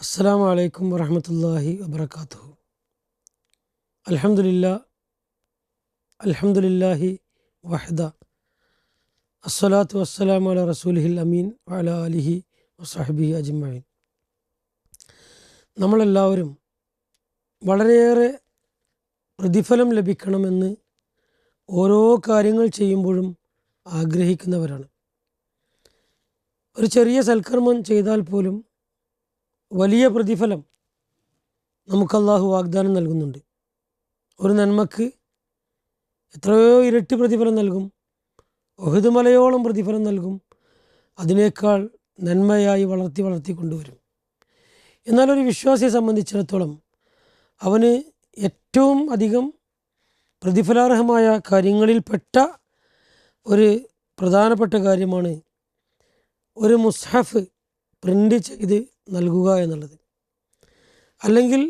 അസ്സാം വലൈക്കും വറഹമത്തല്ലാഹി വബർക്കാത്തു അലഹമുല്ല അൽഹംദുലില്ലാഹി വഹദ. അസ്സലാത്തു വസ്സലാം അല റസൂലിഹിൽ അമീൻ വല അലിഹി വസാഹിബി അജ്മഈൻ. നമ്മളെല്ലാവരും വളരെയേറെ പ്രതിഫലം ലഭിക്കണമെന്ന് ഓരോ കാര്യങ്ങൾ ചെയ്യുമ്പോഴും ആഗ്രഹിക്കുന്നവരാണ്. ഒരു ചെറിയ സൽക്കർമ്മം ചെയ്താൽ പോലും വലിയ പ്രതിഫലം നമുക്ക് അള്ളാഹു വാഗ്ദാനം നൽകുന്നുണ്ട്. ഒരു നന്മക്ക് എത്രയോ ഇരട്ടി പ്രതിഫലം നൽകും. ഒഹുദ് മലയോളം പ്രതിഫലം നൽകും. അതിനേക്കാൾ നന്മയായി വളർത്തി വളർത്തി കൊണ്ടുവരും. എന്നാൽ ഒരു വിശ്വാസിയെ സംബന്ധിച്ചിടത്തോളം അവന് ഏറ്റവും അധികം പ്രതിഫലാർഹമായ കാര്യങ്ങളിൽപ്പെട്ട ഒരു പ്രധാനപ്പെട്ട കാര്യമാണ് ഒരു മുസ്ഹഫ് പ്രിന്റ് ചെയ്ത് നൽകുക എന്നുള്ളത്. അല്ലെങ്കിൽ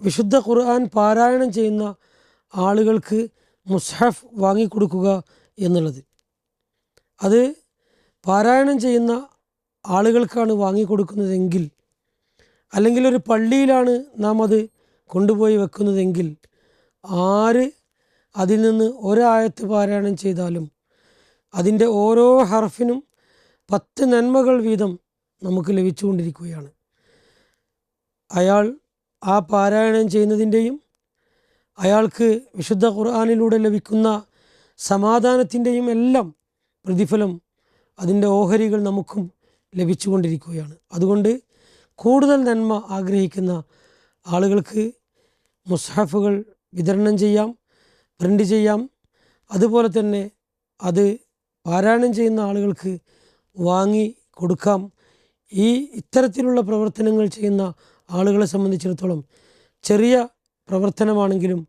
വിശുദ്ധ ഖുർആൻ പാരായണം ചെയ്യുന്ന ആളുകൾക്ക് മുസ്ഹഫ് വാങ്ങിക്കൊടുക്കുക എന്നുള്ളത്. അത് പാരായണം ചെയ്യുന്ന ആളുകൾക്കാണ് വാങ്ങിക്കൊടുക്കുന്നതെങ്കിൽ അല്ലെങ്കിൽ ഒരു പള്ളിയിലാണ് നാം അത് കൊണ്ടുപോയി വെക്കുന്നതെങ്കിൽ ആര് അതിൽ നിന്ന് ഒരായത്ത് പാരായണം ചെയ്താലും അതിന്റെ ഓരോ ഹർഫിനും പത്ത് നന്മകൾ വീതം നമുക്ക് ലഭിച്ചുകൊണ്ടിരിക്കുകയാണ്. അയാൾ ആ പാരായണം ചെയ്യുന്നതിന്റെയും അയാൾക്ക് വിശുദ്ധ ഖുർആാനിലൂടെ ലഭിക്കുന്ന സമാധാനത്തിന്റെയും എല്ലാം പ്രതിഫലം അതിന്റെ ഓഹരികൾ നമുക്കും ലഭിച്ചുകൊണ്ടിരിക്കുകയാണ്. അതുകൊണ്ട് കൂടുതൽ നന്മ ആഗ്രഹിക്കുന്ന ആളുകൾക്ക് മുസ്ഹഫുകൾ വിതരണം ചെയ്യാം പ്രിന്റ് ചെയ്യാം. അതുപോലെ തന്നെ അത് പാരായണം ചെയ്യുന്ന ആളുകൾക്ക് വാങ്ങി കൊടുക്കാം. ഈ ഇത്തരത്തിലുള്ള പ്രവർത്തനങ്ങൾ ചെയ്യുന്ന ആളുകളെ സംബന്ധിച്ചിടത്തോളം ചെറിയ പ്രവർത്തനമാണെങ്കിലും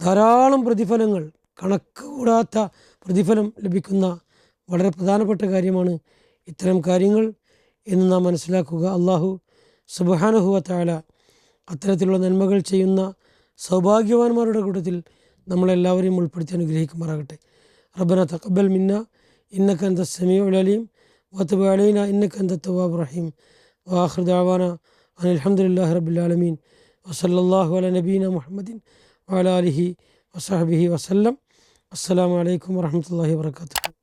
ധാരാളം പ്രതിഫലങ്ങൾ കണക്ക് കൂടാത്ത പ്രതിഫലം ലഭിക്കുന്ന വളരെ പ്രധാനപ്പെട്ട കാര്യമാണ് ഇത്തരം കാര്യങ്ങൾ എന്ന് നാം മനസ്സിലാക്കുക. അള്ളാഹു സുബാനുഹുവ താല അത്തരത്തിലുള്ള നന്മകൾ ചെയ്യുന്ന സൗഭാഗ്യവാന്മാരുടെ കൂട്ടത്തിൽ നമ്മളെല്ലാവരെയും ഉൾപ്പെടുത്തി അനുഗ്രഹിക്കുമാറാകട്ടെ. റബ്ബന തക്കബൽ മിന്ന ഇന്നക്ക وتب علينا إنك أنت التواب الرحيم. وآخر دعوانا أن الحمد لله رب العالمين وصلى الله على نبينا محمد وعلى آله وصحبه وسلم. السلام عليكم ورحمة الله وبركاته.